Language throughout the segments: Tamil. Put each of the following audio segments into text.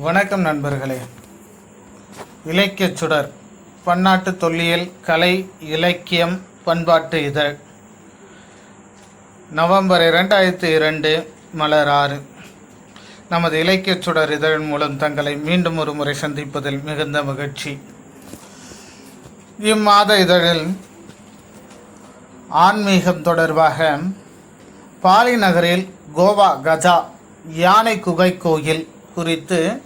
வணக்கம் நண்பர்களே. இலக்கியச் சுடர் பன்னாட்டு தொல்லியல் கலை இலக்கியம் பண்பாட்டு இதழ். நவம்பர் இரண்டாயிரத்தி இரண்டு மலர் ஆறு. நமது இலக்கியச் சுடர் இதழ் மூலம் தங்களை மீண்டும் ஒரு முறை சந்திப்பதில் மிகுந்த மகிழ்ச்சி. இம்மாத இதழில் ஆன்மீகம் தொடர்பாக பாலி நகரில் கோவா கஜா யானை குகை கோயில் குறித்து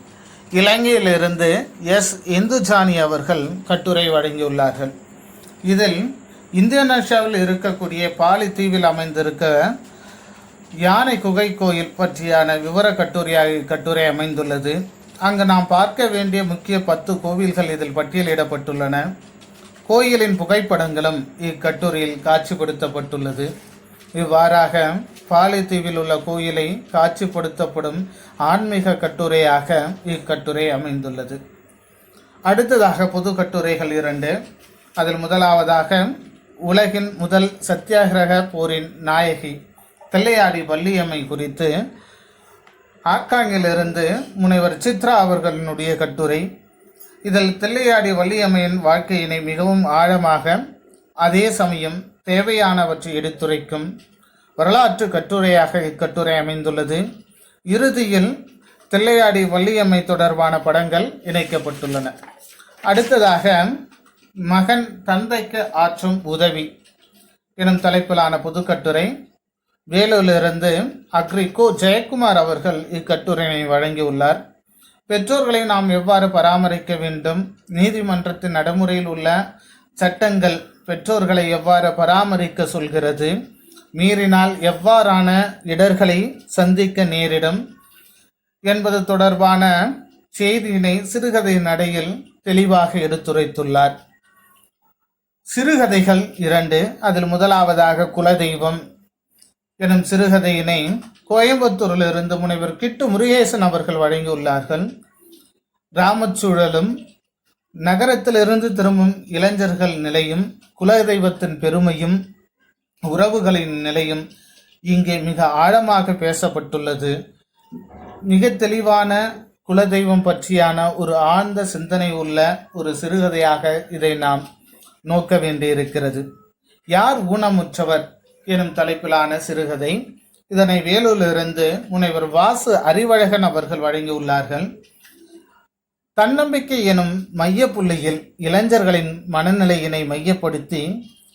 இலங்கையிலிருந்து எஸ். இந்துஜானி அவர்கள் கட்டுரை வழங்கியுள்ளார்கள். இதில் இந்தோனேஷியாவில் இருக்கக்கூடிய பாலி தீவில் அமைந்திருக்க யானை குகை கோயில் பற்றியான விவர கட்டுரையாக கட்டுரை அமைந்துள்ளது. அங்கு நாம் பார்க்க வேண்டிய முக்கிய பத்து கோவில்கள் இதில் பட்டியலிடப்பட்டுள்ளன. கோயிலின் புகைப்படங்களும் இக்கட்டுரையில் காட்சிப்படுத்தப்பட்டுள்ளது. இவ்வாறாக பாலைத்தீவில் உள்ள கோயிலை காட்சிப்படுத்தப்படும் ஆன்மீக கட்டுரையாக இக்கட்டுரை அமைந்துள்ளது. அடுத்ததாக பொது கட்டுரைகள் இரண்டு. அதில் முதலாவதாக உலகின் முதல் சத்தியாகிரக போரின் நாயகி தெல்லையாடி வள்ளியம்மை குறித்து ஆக்காங்கிலிருந்து முனைவர் சித்ரா அவர்களினுடைய கட்டுரை. இதில் தில்லையாடி வள்ளியம்மையின் வாழ்க்கையினை மிகவும் ஆழமாக அதே சமயம் தேவையானவற்றை எடுத்துரைக்கும் வரலாற்று கட்டுரையாக இக்கட்டுரை அமைந்துள்ளது. இறுதியில் தில்லையாடி வள்ளியம்மை தொடர்பான படங்கள் இணைக்கப்பட்டுள்ளன. அடுத்ததாக மகன் தந்தைக்கு ஆற்றும் உதவி எனும் தலைப்பிலான புதுக்கட்டுரை. வேலூரிலிருந்து அக்ரி கோ ஜெயக்குமார் அவர்கள் இக்கட்டுரையினை வழங்கியுள்ளார். பெற்றோர்களை நாம் எவ்வாறு பராமரிக்க வேண்டும்? நீதிமன்றத்தின் நடைமுறையில் உள்ள சட்டங்கள் பெற்றோர்களை எவ்வாறு பராமரிக்க சொல்கிறது? மீறினால் எவ்வாறான இடர்களை சந்திக்க நேரிடும் என்பது தொடர்பான செய்தியினை சிறுகதை நடையில் தெளிவாக எடுத்துரைத்துள்ளார். சிறுகதைகள் இரண்டு அதில் முதலாவதாக குலதெய்வம் எனும் சிறுகதையினை கோயம்புத்தூரிலிருந்து முனைவர் கிட்டு முருகேசன் அவர்கள் வழங்கியுள்ளார்கள். கிராமச்சூழலும் நகரத்திலிருந்து திரும்பும் இளைஞர்கள் நிலையும் குலதெய்வத்தின் பெருமையும் உறவுகளின் நிலையும் இங்கே மிக ஆழமாக பேசப்பட்டுள்ளது. மிக தெளிவான குலதெய்வம் பற்றியான ஒரு ஆழ்ந்த சிந்தனை உள்ள ஒரு சிறுகதையாக இதை நாம் நோக்க வேண்டியிருக்கிறது. யார் ஊனமுற்றவர் எனும் தலைப்பிலான சிறுகதை. இதனை வேலூரிலிருந்து முனைவர் வாசு அறிவழகன் அவர்கள் வழங்கியுள்ளார்கள். தன்னம்பிக்கை எனும் மையப்புள்ளியில் இளைஞர்களின் மனநிலையினை மையப்படுத்தி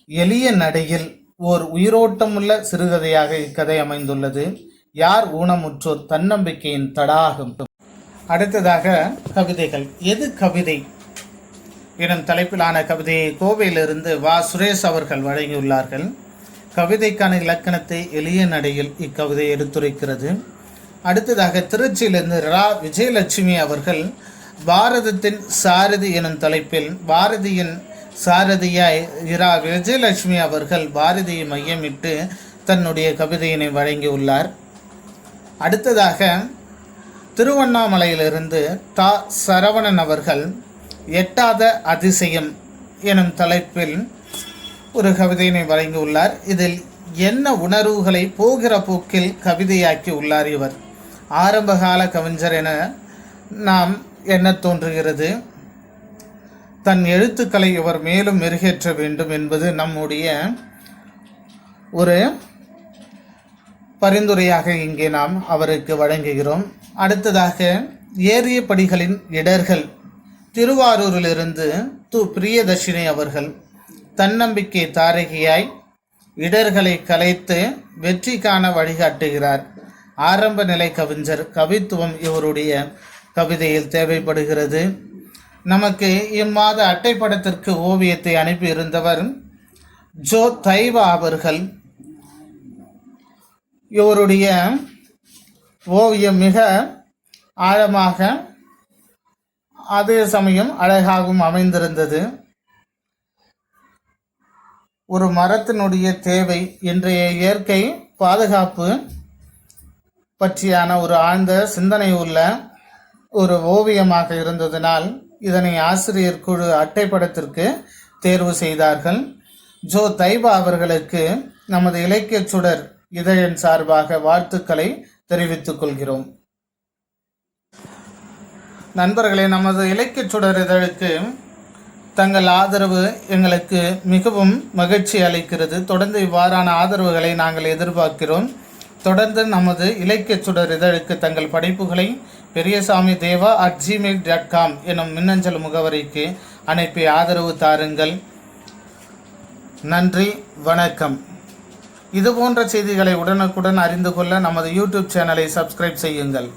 எளிய நடையில் ஓர் உயிரோட்டமுள்ள சிறுகதையாக இக்கதை அமைந்துள்ளது. யார் ஊனமுற்றோர் தன்னம்பிக்கையின் தடாகம். அடுத்ததாக கவிதைகள். எது கவிதை? எனும் தலைப்பிலான கவிதையை கோவையிலிருந்து வா. சுரேஷ் அவர்கள் வழங்கியுள்ளார்கள். கவிதைக்கான இலக்கணத்தை எளிய நடையில் இக்கவிதை எடுத்துரைக்கிறது. அடுத்ததாக திருச்சியிலிருந்து ரா. விஜயலட்சுமி அவர்கள் பாரதத்தின் சாரதி எனும் தலைப்பில் பாரதியின் சாரதியாய் இரா விஜயலட்சுமி அவர்கள் பாரதியை மையமிட்டு தன்னுடைய கவிதையினை வழங்கியுள்ளார். அடுத்ததாக திருவண்ணாமலையிலிருந்து தா. சரவணன் அவர்கள் எட்டாத அதிசயம் எனும் தலைப்பில் ஒரு கவிதையினை வழங்கியுள்ளார். இதில் என்ன உணர்வுகளை போகிற போக்கில் கவிதையாக்கி உள்ளார் இவர். ஆரம்பகால கவிஞர் என நாம் என்ன தோன்றுகிறது. தன் எழுத்துக்களை இவர் மேலும் மெருகேற்ற வேண்டும் என்பது நம்முடைய ஒரு பரிந்துரையாக இங்கே நாம் அவருக்கு வழங்குகிறோம். அடுத்ததாக ஏறிய படிகளின் இடர்கள். திருவாரூரிலிருந்து து பிரியதர்ஷினி அவர்கள் தன்னம்பிக்கை தாரகியாய் இடர்களை கலைத்து வெற்றி காண வழிகாட்டுகிறார். ஆரம்ப நிலை கவிஞர் கவித்துவம் இவருடைய கவிதையில் தேவைப்படுகிறது. நமக்கு இம்மாத அட்டைப்படத்திற்கு ஓவியத்தை அனுப்பியிருந்தவர் ஜோ தைவா அவர்கள். இவருடைய ஓவியம் மிக ஆழமாக அதே சமயம் அழகாகவும் அமைந்திருந்தது. ஒரு மரத்தினுடைய தேவை இன்றைய இயற்கை பாதுகாப்பு பற்றியான ஒரு ஆழ்ந்த சிந்தனை உள்ள ஒரு ஓவியமாக இருந்ததினால் இதனை ஆசிரியர் குழு அட்டைப்படத்திற்கு தேர்வு செய்தார்கள். ஜோ தைபா அவர்களுக்கு நமது இலக்கிய சுடர் இதழின் சார்பாக வாழ்த்துக்களை தெரிவித்துக் கொள்கிறோம். நண்பர்களே நமது இலக்கிய சுடர் இதழுக்கு தங்கள் ஆதரவு எங்களுக்கு மிகவும் மகிழ்ச்சி அளிக்கிறது. தொடர்ந்து இவ்வாறான ஆதரவுகளை நாங்கள் எதிர்பார்க்கிறோம். தொடர்ந்து நமது இலக்கிய சுடர் இதழுக்கு தங்கள் படைப்புகளை Periyasamy Deva at Gmail dot com எனும் மின்னஞ்சல் முகவரிக்கு அனுப்பி ஆதரவு தாருங்கள். நன்றி வணக்கம். இது போன்ற செய்திகளை உடனுக்குடன் அறிந்து கொள்ள நமது யூடியூப் சேனலை சப்ஸ்கிரைப் செய்யுங்கள்.